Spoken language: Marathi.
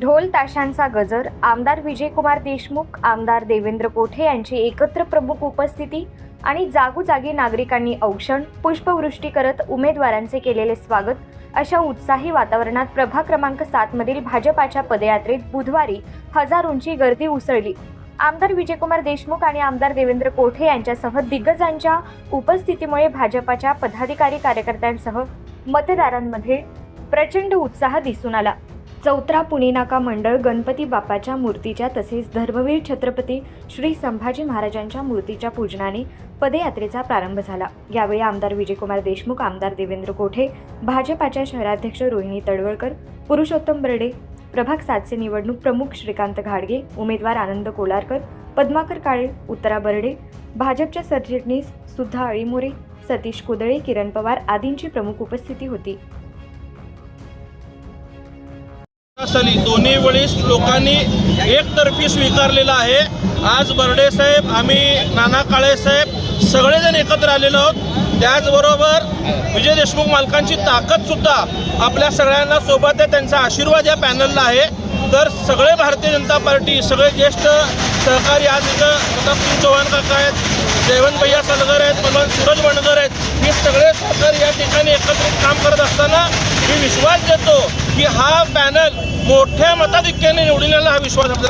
ढोल ताशांचा गजर आमदार विजयकुमार देशमुख आमदार देवेंद्र कोठे यांची एकत्र प्रमुख उपस्थिती आणि जागोजागी नागरिकांनी औक्षण पुष्पवृष्टी करत उमेदवारांचे केलेले स्वागत अशा उत्साही वातावरणात प्रभाग क्रमांक सात मधील भाजपाच्या पदयात्रेत बुधवारी हजारोंची गर्दी उसळली. आमदार विजयकुमार देशमुख आणि आमदार देवेंद्र कोठे यांच्यासह दिग्गजांच्या उपस्थितीमुळे भाजपाच्या पदाधिकारी कार्यकर्त्यांसह मतदारांमध्ये प्रचंड उत्साह दिसून आला. चौत्रा पुणे नाका मंडळ गणपती बाप्पाच्या मूर्तीच्या तसेच धर्मवीर छत्रपती श्री संभाजी महाराजांच्या मूर्तीच्या पूजनाने पदयात्रेचा प्रारंभ झाला. यावेळी आमदार विजयकुमार देशमुख आमदार देवेंद्र कोठे भाजपाच्या शहराध्यक्ष रोहिणी तडवळकर पुरुषोत्तम बर्डे प्रभाग सातचे निवडणूक प्रमुख श्रीकांत घाडगे उमेदवार आनंद कोलारकर पद्माकर काळे उत्तरा बर्डे भाजपच्या सरचिटणीस सुद्धा अळीमोरे सतीश कुदळे किरण पवार आदींची प्रमुख उपस्थिती होती. साली दोन्ही वेळेस लोकांनी एकतर्फी स्वीकारलेला आहे. आज बर्डे साहेब आम्ही नाना काळे साहेब सगळेजण एकत्र आलेलो आहोत. त्याचबरोबर विजय देशमुख मालकांची ताकद सुद्धा आपल्या सगळ्यांना सोबत आहे. त्यांचा आशीर्वाद या पॅनलला आहे. तर सगळे भारतीय जनता पार्टी सगळे ज्येष्ठ सहकारी आज इथं प्रतापसिंग चव्हाण काका आहेत जयवंत भैया सलगर आहेत बलवंत सूरज वणकर आहेत. हे सगळे सरकार या ठिकाणी एकत्रित काम करत असताना मी विश्वास देतो की हा पॅनल मोठ्या मताधिक्याने निवडून हा विश्वास आपल्याला